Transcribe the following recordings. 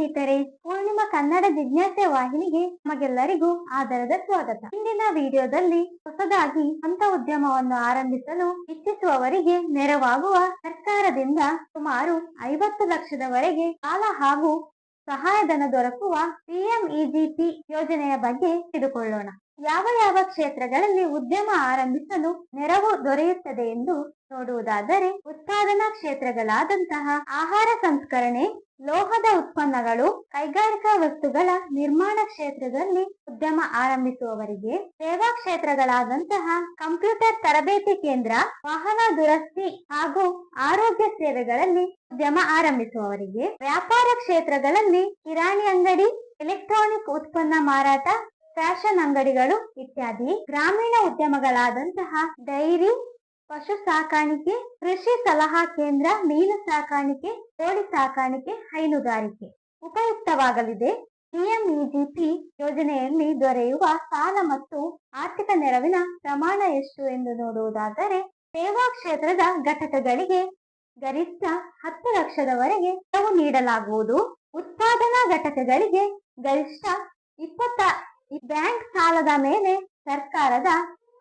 ಸ್ನೇಹಿತರೆ, ಪೂರ್ಣಿಮಾ ಕನ್ನಡ ಜಿಜ್ಞಾಸೆ ವಾಹಿನಿಗೆ ನಮಗೆಲ್ಲರಿಗೂ ಆದರದ ಸ್ವಾಗತ. ಇಂದಿನ ವಿಡಿಯೋದಲ್ಲಿ ಹೊಸದಾಗಿ ಸ್ವಂತ ಉದ್ಯಮವನ್ನು ಆರಂಭಿಸಲು ಇಚ್ಛಿಸುವವರಿಗೆ ನೆರವಾಗುವ ಸರ್ಕಾರದಿಂದ ಸುಮಾರು ಐವತ್ತು ಲಕ್ಷದವರೆಗೆ ಸಾಲ ಹಾಗೂ ಸಹಾಯಧನ ದೊರಕುವ ಪಿಎಂಇಜಿಪಿ ಯೋಜನೆಯ ಬಗ್ಗೆ ತಿಳಿದುಕೊಳ್ಳೋಣ. ಯಾವ ಯಾವ ಕ್ಷೇತ್ರಗಳಲ್ಲಿ ಉದ್ಯಮ ಆರಂಭಿಸಲು ನೆರವು ದೊರೆಯುತ್ತದೆ ಎಂದು ನೋಡುವುದಾದರೆ, ಉತ್ಪಾದನಾ ಕ್ಷೇತ್ರಗಳಾದಂತಹ ಆಹಾರ ಸಂಸ್ಕರಣೆ, ಲೋಹದ ಉತ್ಪನ್ನಗಳು, ಕೈಗಾರಿಕಾ ವಸ್ತುಗಳ ನಿರ್ಮಾಣ ಕ್ಷೇತ್ರದಲ್ಲಿ ಉದ್ಯಮ ಆರಂಭಿಸುವವರಿಗೆ, ಸೇವಾ ಕ್ಷೇತ್ರಗಳಾದಂತಹ ಕಂಪ್ಯೂಟರ್ ತರಬೇತಿ ಕೇಂದ್ರ, ವಾಹನ ದುರಸ್ತಿ ಹಾಗೂ ಆರೋಗ್ಯ ಸೇವೆಗಳಲ್ಲಿ ಉದ್ಯಮ ಆರಂಭಿಸುವವರಿಗೆ, ವ್ಯಾಪಾರ ಕ್ಷೇತ್ರಗಳಲ್ಲಿ ಕಿರಾಣಿ ಅಂಗಡಿ, ಎಲೆಕ್ಟ್ರಾನಿಕ್ ಉತ್ಪನ್ನ ಮಾರಾಟ ಫ್ಯಾಷನ್ ಅಂಗಡಿಗಳು ಇತ್ಯಾದಿ. ಗ್ರಾಮೀಣ ಉದ್ಯಮಗಳಾದಂತಹ ಡೈರಿ, ಪಶು ಸಾಕಾಣಿಕೆ, ಕೃಷಿ ಸಲಹಾ ಕೇಂದ್ರ, ಮೀನು ಸಾಕಾಣಿಕೆ, ಕೋಳಿ ಸಾಕಾಣಿಕೆ ಹೈನುಗಾರಿಕೆ ಉಪಯುಕ್ತವಾಗಲಿದೆ. ಪಿಎಂಇಜಿಪಿ ಯೋಜನೆಯಲ್ಲಿ ದೊರೆಯುವ ಸಾಲ ಮತ್ತು ಆರ್ಥಿಕ ನೆರವಿನ ಪ್ರಮಾಣ ಎಷ್ಟು ಎಂದು ನೋಡುವುದಾದರೆ, ಸೇವಾ ಕ್ಷೇತ್ರದ ಘಟಕಗಳಿಗೆ ಗರಿಷ್ಠ ಹತ್ತು ಲಕ್ಷದವರೆಗೆ ನೆರವು ನೀಡಲಾಗುವುದು. ಉತ್ಪಾದನಾ ಘಟಕಗಳಿಗೆ ಗರಿಷ್ಠ ಇಪ್ಪತ್ತ ಬ್ಯಾಂಕ್ ಸಾಲದ ಮೇಲೆ ಸರ್ಕಾರದ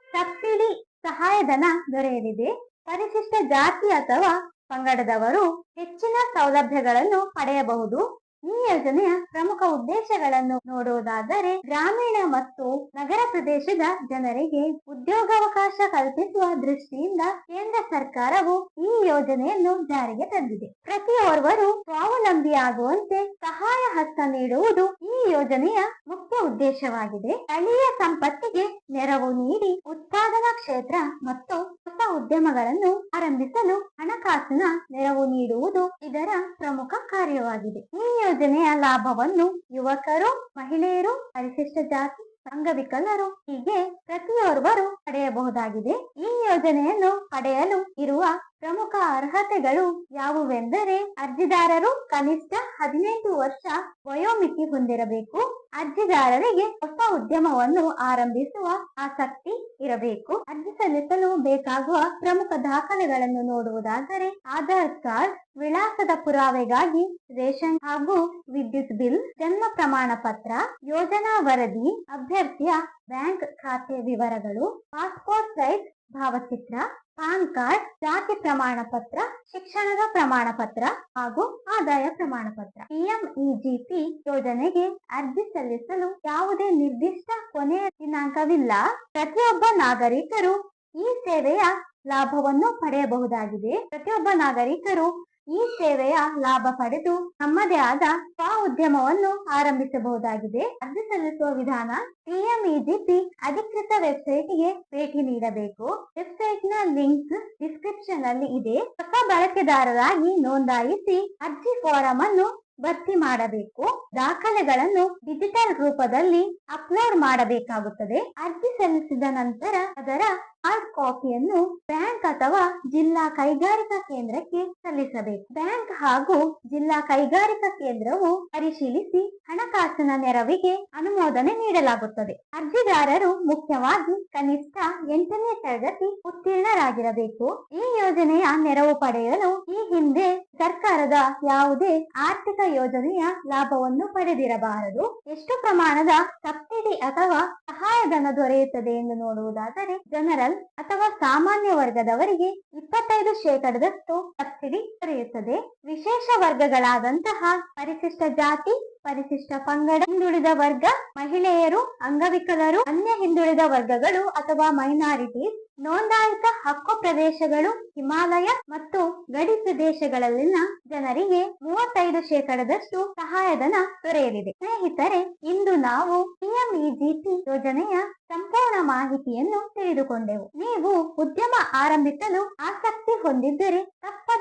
ಸಬ್ಸಿಡಿ ಸಹಾಯಧನ ದೊರೆಯಲಿದೆ. ಪರಿಶಿಷ್ಟ ಜಾತಿ ಅಥವಾ ಪಂಗಡದವರು ಹೆಚ್ಚಿನ ಸೌಲಭ್ಯಗಳನ್ನು ಪಡೆಯಬಹುದು. ಈ ಯೋಜನೆಯ ಪ್ರಮುಖ ಉದ್ದೇಶಗಳನ್ನು ನೋಡುವುದಾದರೆ ಗ್ರಾಮೀಣ ಮತ್ತು ನಗರ ಪ್ರದೇಶದ ಜನರಿಗೆ ಉದ್ಯೋಗಾವಕಾಶ ಕಲ್ಪಿಸುವ ದೃಷ್ಟಿಯಿಂದ ಕೇಂದ್ರ ಸರ್ಕಾರವು ಈ ಯೋಜನೆಯನ್ನು ಜಾರಿಗೆ ತಂದಿದೆ. ಪ್ರತಿಯೋರ್ವರು ಸ್ವಾವಲಂಬಿಯಾಗುವಂತೆ ಸಹಾಯ ಹಸ್ತ ನೀಡುವುದು ಈ ಯೋಜನೆಯ ಮುಖ್ಯ ಉದ್ದೇಶವಾಗಿದೆ. ಸ್ಥಳೀಯ ಸಂಪತ್ತಿಗೆ ನೆರವು ನೀಡಿ ಉತ್ಪಾದನಾ ಕ್ಷೇತ್ರ ಮತ್ತು ಹೊಸ ಉದ್ಯಮಗಳನ್ನು ಆರಂಭಿಸಲು ಹಣಕಾಸಿನ ನೆರವು ನೀಡುವುದು ಇದರ ಪ್ರಮುಖ ಕಾರ್ಯವಾಗಿದೆ. ಈ ಯೋಜನೆಯ ಲಾಭವನ್ನು ಯುವಕರು, ಮಹಿಳೆಯರು, ಪರಿಶಿಷ್ಟ ಜಾತಿ ಅಂಗವಿಕಲರು ಹೀಗೆ ಪ್ರತಿಯೊರ್ವರು ಪಡೆಯಬಹುದಾಗಿದೆ. ಈ ಯೋಜನೆಯನ್ನು ಪಡೆಯಲು ಇರುವ ಪ್ರಮುಖ ಅರ್ಹತೆಗಳು ಯಾವುವೆಂದರೆ ಅರ್ಜಿದಾರರು ಕನಿಷ್ಠ ಹದಿನೆಂಟು ವರ್ಷ ವಯೋಮಿತಿ ಹೊಂದಿರಬೇಕು. ಅರ್ಜಿದಾರರಿಗೆ ಹೊಸ ಉದ್ಯಮವನ್ನು ಆರಂಭಿಸುವ ಆಸಕ್ತಿ ಇರಬೇಕು. ಅರ್ಜಿ ಸಲ್ಲಿಸಲು ಬೇಕಾಗುವ ಪ್ರಮುಖ ದಾಖಲೆಗಳನ್ನು ನೋಡುವುದಾದರೆ ಆಧಾರ್ ಕಾರ್ಡ್, ವಿಳಾಸದ ಪುರಾವೆಗಾಗಿ ರೇಷನ್ ಹಾಗೂ ವಿದ್ಯುತ್ ಬಿಲ್, ಜನ್ಮ ಪ್ರಮಾಣ ಪತ್ರ ಯೋಜನಾ ವರದಿ, ಅಭ್ಯರ್ಥಿಯ ಬ್ಯಾಂಕ್ ಖಾತೆ ವಿವರಗಳು, ಪಾಸ್ಪೋರ್ಟ್ ಸೈಜ್ ಭಾವಚಿತ್ರ, ಪಾನ್ ಕಾರ್ಡ್, ಜಾತಿ ಪ್ರಮಾಣ ಪತ್ರ ಶಿಕ್ಷಣದ ಪ್ರಮಾಣ ಪತ್ರ ಹಾಗೂ ಆದಾಯ ಪ್ರಮಾಣ ಪತ್ರ ಪಿಎಂಇಜಿಪಿ ಯೋಜನೆಗೆ ಅರ್ಜಿ ಸಲ್ಲಿಸಲು ಯಾವುದೇ ನಿರ್ದಿಷ್ಟ ಕೊನೆಯ ದಿನಾಂಕವಿಲ್ಲ. ಪ್ರತಿಯೊಬ್ಬ ನಾಗರಿಕರು ಈ ಸೇವೆಯ ಲಾಭವನ್ನು ಪಡೆಯಬಹುದಾಗಿದೆ. ಪ್ರತಿಯೊಬ್ಬ ನಾಗರಿಕರು ಈ ಸೇವೆಯ ಲಾಭ ಪಡೆದು ನಮ್ಮದೇ ಆದ ಸ್ವ ಉದ್ಯಮವನ್ನು ಆರಂಭಿಸಬಹುದಾಗಿದೆ. ಅರ್ಜಿ ಸಲ್ಲಿಸುವ ವಿಧಾನ ಪಿಎಂಇಜಿಪಿ ಅಧಿಕೃತ ವೆಬ್ಸೈಟ್ಗೆ ಭೇಟಿ ನೀಡಬೇಕು. ವೆಬ್ಸೈಟ್ನ ಲಿಂಕ್ ಡಿಸ್ಕ್ರಿಪ್ಷನ್ ಅಲ್ಲಿ ಇದೆ. ಹೊಸ ಬಳಕೆದಾರರಾಗಿ ನೋಂದಾಯಿಸಿ ಅರ್ಜಿ ಫಾರಂ ಅನ್ನು ಭರ್ತಿ ಮಾಡಬೇಕು. ದಾಖಲೆಗಳನ್ನು ಡಿಜಿಟಲ್ ರೂಪದಲ್ಲಿ ಅಪ್ಲೋಡ್ ಮಾಡಬೇಕಾಗುತ್ತದೆ. ಅರ್ಜಿ ಸಲ್ಲಿಸಿದ ನಂತರ ಅದರ ಹಾರ್ಡ್ ಕಾಪಿಯನ್ನು ಬ್ಯಾಂಕ್ ಅಥವಾ ಜಿಲ್ಲಾ ಕೈಗಾರಿಕಾ ಕೇಂದ್ರಕ್ಕೆ ಸಲ್ಲಿಸಬೇಕು. ಬ್ಯಾಂಕ್ ಹಾಗೂ ಜಿಲ್ಲಾ ಕೈಗಾರಿಕಾ ಕೇಂದ್ರವು ಪರಿಶೀಲಿಸಿ ಹಣಕಾಸಿನ ನೆರವಿಗೆ ಅನುಮೋದನೆ ನೀಡಲಾಗುತ್ತದೆ. ಅರ್ಜಿದಾರರು ಮುಖ್ಯವಾಗಿ ಕನಿಷ್ಠ ಎಂಟನೇ ತರಗತಿ ಉತ್ತೀರ್ಣರಾಗಿರಬೇಕು. ಈ ಯೋಜನೆಯ ನೆರವು ಪಡೆಯಲು ಈ ಹಿಂದೆ ಸರ್ಕಾರದ ಯಾವುದೇ ಆರ್ಥಿಕ ಯೋಜನೆಯ ಲಾಭವನ್ನು ಪಡೆದಿರಬಾರದು. ಎಷ್ಟು ಪ್ರಮಾಣದ ಸಬ್ಸಿಡಿ ಅಥವಾ ಸಹಾಯಧನ ದೊರೆಯುತ್ತದೆ ಎಂದು ನೋಡುವುದಾದರೆ, ಜನರಲ್ ಅಥವಾ ಸಾಮಾನ್ಯ ವರ್ಗದವರಿಗೆ ಇಪ್ಪತ್ತೈದು ಶೇಕಡದಷ್ಟು ಸಬ್ಸಿಡಿ ದೊರೆಯುತ್ತದೆ. ವಿಶೇಷ ವರ್ಗಗಳಾದಂತಹ ಪರಿಶಿಷ್ಟ ಜಾತಿ, ಪರಿಶಿಷ್ಟ ಪಂಗಡ, ಹಿಂದುಳಿದ ವರ್ಗ, ಮಹಿಳೆಯರು, ಅಂಗವಿಕಲರು, ಅನ್ಯ ಹಿಂದುಳಿದ ವರ್ಗಗಳು ಅಥವಾ ಮೈನಾರಿಟೀಸ್ ನೋಂದಾಯಿತ ಹಕ್ಕು ಪ್ರದೇಶಗಳು ಹಿಮಾಲಯ ಮತ್ತು ಗಡಿ ಪ್ರದೇಶಗಳಲ್ಲಿನ ಜನರಿಗೆ ಮೂವತ್ತೈದು ಶೇಕಡದಷ್ಟು ಸಹಾಯಧನ ದೊರೆಯಲಿದೆ. ಸ್ನೇಹಿತರೆ, ಇಂದು ನಾವು ಪಿಎಂಇಜಿಪಿ ಯೋಜನೆಯ ಸಂಪೂರ್ಣ ಮಾಹಿತಿಯನ್ನು ತಿಳಿದುಕೊಂಡೆವು. ನೀವು ಉದ್ಯಮ ಆರಂಭಿಸಲು ಆಸಕ್ತಿ ಹೊಂದಿದ್ದರೆ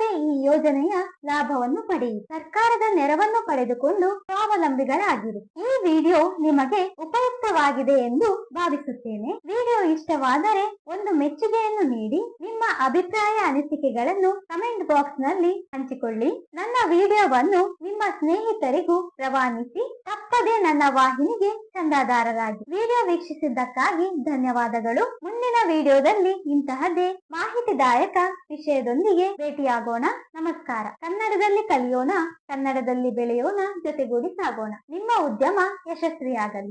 ಈ ಯೋಜನೆಯ ಲಾಭವನ್ನು ಪಡೆಯಿರಿ. ಸರ್ಕಾರದ ನೆರವನ್ನು ಪಡೆದುಕೊಂಡು ಸ್ವಾವಲಂಬಿಗಳಾಗಿರಿ. ಈ ವಿಡಿಯೋ ನಿಮಗೆ ಉಪಯುಕ್ತವಾಗಿದೆ ಎಂದು ಭಾವಿಸುತ್ತೇನೆ. ವಿಡಿಯೋ ಇಷ್ಟವಾದರೆ ಒಂದು ಮೆಚ್ಚುಗೆಯನ್ನು ನೀಡಿ, ನಿಮ್ಮ ಅಭಿಪ್ರಾಯ ಅನಿಸಿಕೆಗಳನ್ನು ಕಮೆಂಟ್ ಬಾಕ್ಸ್ನಲ್ಲಿ ಹಂಚಿಕೊಳ್ಳಿ. ನನ್ನ ವಿಡಿಯೋವನ್ನು ನಿಮ್ಮ ಸ್ನೇಹಿತರಿಗೂ ರವಾನಿಸಿ ತಪ್ಪದೆ ನನ್ನ ವಾಹಿನಿಗೆ ಚಂದಾದಾರರಾಗಿ. ವಿಡಿಯೋ ವೀಕ್ಷಿಸಿದ್ದಕ್ಕಾಗಿ ಧನ್ಯವಾದಗಳು. ಮುಂದಿನ ವಿಡಿಯೋದಲ್ಲಿ ಇಂತಹದ್ದೇ ಮಾಹಿತಿದಾಯಕ ವಿಷಯದೊಂದಿಗೆ ಭೇಟಿಯಾಗೋಣ. ನಮಸ್ಕಾರ. ಕನ್ನಡದಲ್ಲಿ ಕಲಿಯೋಣ, ಕನ್ನಡದಲ್ಲಿ ಬೆಳೆಯೋಣ ಜೊತೆಗೂಡಿ ಸಾಗೋಣ. ನಿಮ್ಮ ಉದ್ಯಮ ಯಶಸ್ವಿಯಾಗಲಿ.